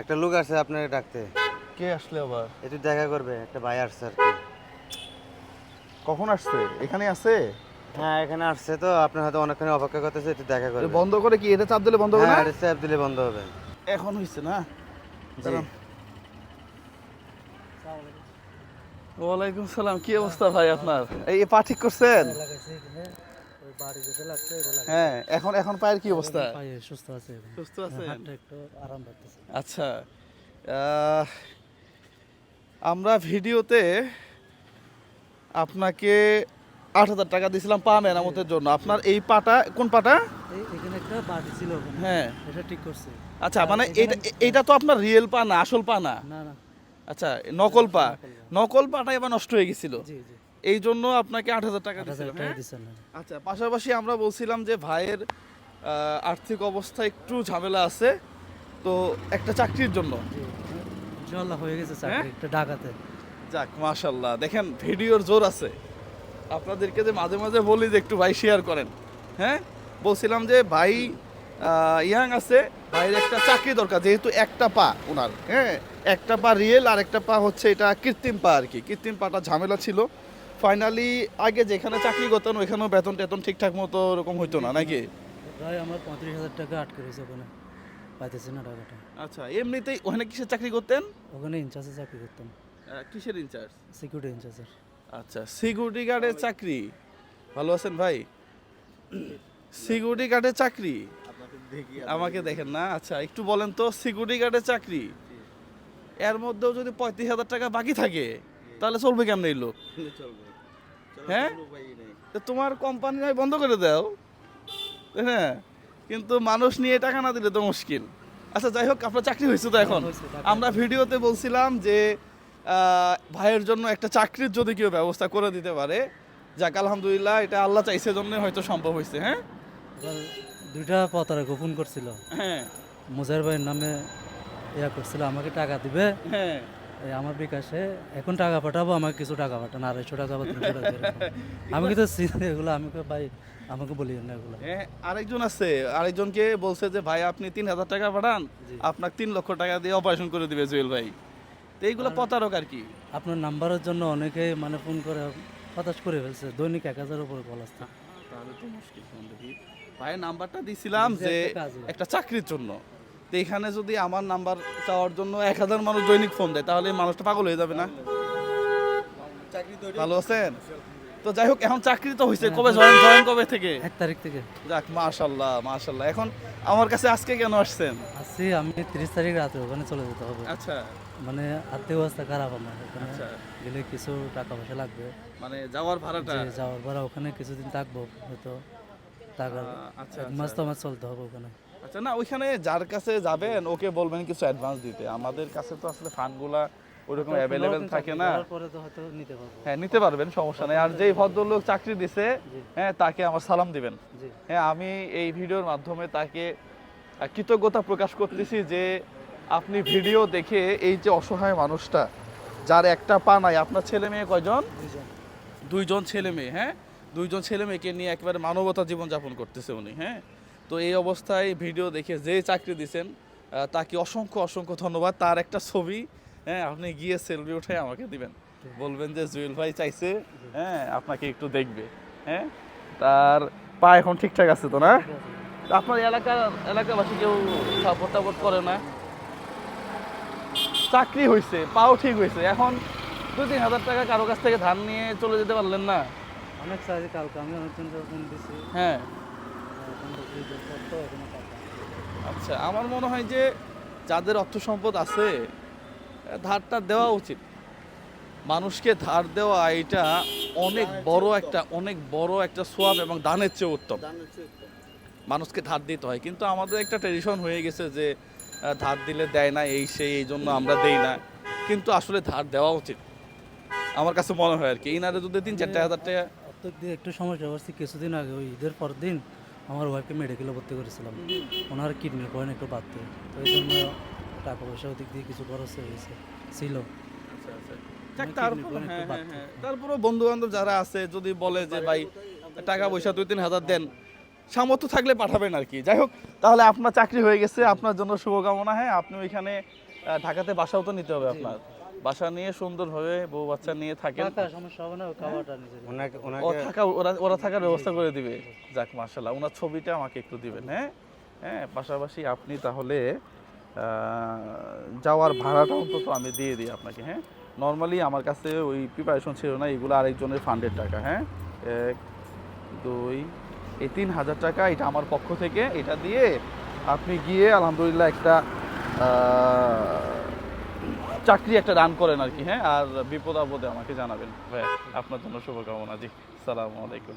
একটা লোক আছে আপনাকে ডাকতে। কে আসলে আবার? একটু দেখা করবে একটা ভাই আসছে আর কি। কখন আসছে? এখানে আছে? হ্যাঁ এখানে আসছে তো আপনার হয়তো অনেকক্ষণ অপেক্ষা করতেছে একটু দেখা করবে। বন্ধ করে কি এটা চাপ দিলে বন্ধ হবে না? হ্যাঁ এটা চাপ দিলে বন্ধ হবে। এখন হইছে না? জি। ওয়ালাইকুম সালাম কি অবস্থা ভাই আপনার? এই পা ঠিক করছেন? হ্যাঁ এখন এখন পায়ের কি অবস্থা? সুস্থ আছে সুস্থ হাতটা একটু আরাম পাচ্ছে। আচ্ছা আমরা ভিডিওতে আপনাকে আট হাজার টাকা দিয়েছিলাম পা মেরামতের জন্য। আপনার এই পাটা কোন পাটা? এখানে একটা বাটি ছিল হ্যাঁ। এটা ঠিক করছে। আচ্ছা মানে এটা এটা তো আপনার রিয়েল পা না আসল পা না? না না। আচ্ছা নকল পা। নকল পাটা এবার নষ্ট হয়ে গেছিল। জি জি। এই জন্য আপনাকে আট হাজার টাকা দিয়েছিলাম হ্যাঁ? না আচ্ছা পাশাপাশি আমরা বলছিলাম যে ভাইয়ের আর্থিক অবস্থা একটু ঝামেলা আছে তো একটা চাকরির জন্য। ইনশাল্লাহ হয়ে গেছে হ্যাঁ? চাকরি একটা ডাকাতে। যাক মাশাল্লাহ দেখেন ভিডিওর জোর আছে। আপনাদেরকে যে মাঝে মাঝে বলি যে একটু ভাই শেয়ার করেন হ্যাঁ? বলছিলাম যে ভাই ইয়াং আছে ভাইয়ের একটা চাকরি দরকার যেহেতু একটা পা ওনার হ্যাঁ? একটা পা রিয়েল আর একটা পা হচ্ছে এটা কৃত্রিম পা আর কি। কৃত্রিম পাটা ঝামেলা ছিল। ফাইনালি আগে যেখানে চাকরি করতেন ওইখানেও বেতন টেতন ঠিকঠাক মতো ওরকম হইতো না নাকি? প্রায় আমার পঁয়ত্রিশ হাজার টাকা আটকে রয়েছে ওখানে। পাইতেছি না টাকাটা। আচ্ছা এমনিতেই ওখানে কিসের চাকরি করতেন? ওখানে ইনচার্জে চাকরি করতাম। আহ, কিসের ইনচার্জ? সিকিউরিটি ইনচার্জের। আচ্ছা সিকিউরিটি গার্ডের চাকরি। ভালো আছেন ভাই? সিকিউরিটি গার্ডের চাকরি? আমাকে দেখেন না? আচ্ছা একটু বলেন তো সিকিউরিটি গার্ডের চাকরি? এর মধ্যেও যদি পঁয়ত্রিশ হাজার টাকা বাকি থাকে তাহলে চলবে কেমন এই লোক? হ্যাঁ? তো তোমার কোম্পানি নয় বন্ধ করে দাও। হ্যাঁ কিন্তু মানুষ নিয়ে টাকা না দিলে তো মুশকিল। আচ্ছা যাই হোক আপনার চাকরি হয়েছে তো এখন। আমরা ভিডিওতে বলছিলাম যে ভাইয়ের জন্য একটা চাকরির যদি কেউ ব্যবস্থা করে দিতে পারে যাক আলহামদুলিল্লাহ এটা আল্লাহ চাইছে জন্য হয়তো সম্ভব হয়েছে হ্যাঁ? দুইটা পতারা গোপন করছিল। হ্যাঁ। মুজাহির ভাইয়ের নামে ইয়া করছিল আমাকে টাকা দিবে। হ্যাঁ। আমার বিকাশে এখন টাকা পাঠাবো আমাকে কিছু টাকা পাঠান আড়াইশো টাকা বা তিনশো টাকা আমি কিন্তু এগুলো আমি ভাই আমাকে বলি না এগুলো। আরেকজন আছে আরেকজনকে বলছে যে ভাই আপনি তিন হাজার টাকা পাঠান আপনাকে তিন লক্ষ টাকা দিয়ে অপারেশন করে দিবে জুয়েল ভাই। তো এইগুলো প্রতারক আর কি। আপনার নাম্বারের জন্য অনেকেই মানে ফোন করে হতাশ করে ফেলছে। দৈনিক এক হাজার উপরে কল আসছে। তাহলে তো মুশকিল ভাইয়ের নাম্বারটা দিছিলাম জি, যে একটা চাকরির জন্য। তো এখানে যদি আমার নাম্বার চাওয়ার জন্য এক হাজার মানুষ দৈনিক ফোন দেয় তাহলে মানুষটা পাগল হয়ে যাবে না? ভালো আছেন? তো যাই হোক এখন চাকরি তো হয়েছে। কবে জয়েন জয়েন কবে থেকে? এক তারিখ থেকে। যাক মাশাল্লাহ মাশাল্লাহ। এখন আমার কাছে আজকে কেন আসছেন? আসছি আমি তিরিশ তারিখ রাতে ওখানে চলে যেতে হবে। আচ্ছা। মানে আর্থিক অবস্থা খারাপ আমার। ওখানে আচ্ছা। গেলে কিছু টাকা পয়সা লাগবে। মানে যাওয়ার ভাড়াটা? যাওয়ার ভাড়া ওখানে কিছুদিন থাকব হয়তো। টাকা আচ্ছা, এক মাস তো আমার চলতে হবে ওখানে। আচ্ছা না ওইখানে যার কাছে যাবেন ওকে বলবেন কিছু অ্যাডভান্স দিতে। আমাদের কাছে তো আসলে ফান্ডগুলা ওইরকম অ্যাভেলেবেল থাকে না। হ্যাঁ নিতে পারবেন সমস্যা নেই। আর যেই ভদ্রলোক চাকরি দিছে হ্যাঁ তাকে আমার সালাম দিবেন। হ্যাঁ আমি এই ভিডিওর মাধ্যমে তাকে কৃতজ্ঞতা প্রকাশ করতেছি যে আপনি ভিডিও দেখে এই যে অসহায় মানুষটা যার একটা পা নাই আপনার ছেলে মেয়ে কয়জন? দুইজন। ছেলে মেয়ে হ্যাঁ? দুইজন ছেলে মেয়েকে নিয়ে একেবারে মানবতা জীবন যাপন করতেছে উনি হ্যাঁ? তো এই অবস্থায় ভিডিও দেখে যে চাকরি দিছেন তাকে অসংখ্য অসংখ্য ধন্যবাদ। তার একটা ছবি হ্যাঁ আপনি গিয়ে সেলফি উঠে আমাকে দিবেন। বলবেন যে জুয়েল ভাই চাইছে হ্যাঁ আপনাকে একটু দেখবে হ্যাঁ? তার পা এখন ঠিকঠাক আছে তো না? আপনার এলাকার এলাকাবাসী কেউ সাপোর্ট টাপোর্ট করে না? চাকরি হয়েছে পাও ঠিক হয়েছে এখন দুই তিন হাজার টাকা কারও কাছ থেকে ধান নিয়ে চলে যেতে পারলেন না? অনেক চাইছি কালকে আমি অনেকজনকে ফোন দিছি। হ্যাঁ। আচ্ছা আমার মনে হয় যে যাদের অর্থ সম্পদ আছে, ধারটা দেওয়া উচিত। মানুষকে ধার দেওয়া এটা অনেক বড় একটা, অনেক বড় একটা সোয়াব এবং দানের চেয়ে উত্তম। মানুষকে ধার দিতে হয়। কিন্তু আমাদের একটা ট্রেডিশন হয়ে গেছে যে ধার দিলে দেয় না, এই সেই, এই জন্য আমরা দেই না। কিন্তু আসলে ধার দেওয়া উচিত। আমার কাছে মনে হয় আর কি। ইনারে যদি তিন চারটে হাজার টাকা একটু সমস্যা করছি কিছুদিন আগে, ওই ঈদের পর দিন আমার ওয়াইফকে মেডিকেলে ভর্তি করেছিলাম। ওনার কিডনির পয়েন্ট একটু বাড়তে। তো এই জন্য টাকা পয়সা ওদিক দিয়ে কিছু খরচ হয়ে গেছে। ছিল। তারপরে বন্ধু বান্ধব যারা আছে যদি বলে যে ভাই টাকা পয়সা দুই তিন হাজার দেন সামর্থ্য থাকলে পাঠাবেন আর কি যাই হোক তাহলে আপনার চাকরি হয়ে গেছে। আপনার জন্য শুভকামনা হ্যাঁ। আপনি ওইখানে ঢাকাতে বাসাও তো নিতে হবে আপনার। বাসা নিয়ে সুন্দরভাবে বউ বাচ্চা নিয়ে থাকেন। সমস্যা হবে না থাকা ওরা ওরা থাকার ব্যবস্থা করে দিবে। যাক মার্শাল্লাহ ওনার ছবিটা আমাকে একটু দিবেন হ্যাঁ? হ্যাঁ পাশাপাশি আপনি তাহলে যাওয়ার ভাড়াটা অন্তত আমি দিয়ে দিই আপনাকে হ্যাঁ? নর্মালি আমার কাছে ওই প্রিপারেশন ছিল না এগুলো আরেকজনের ফান্ডের টাকা হ্যাঁ? এক দুই এই তিন হাজার টাকা এটা আমার পক্ষ থেকে এটা দিয়ে আপনি গিয়ে আলহামদুলিল্লাহ একটা চাকরি একটা রান করেন আর কি হ্যাঁ? আর বিপদ আপদে আমাকে জানাবেন। ভাই আপনার জন্য শুভকামনা, জি। সালাম আলাইকুম।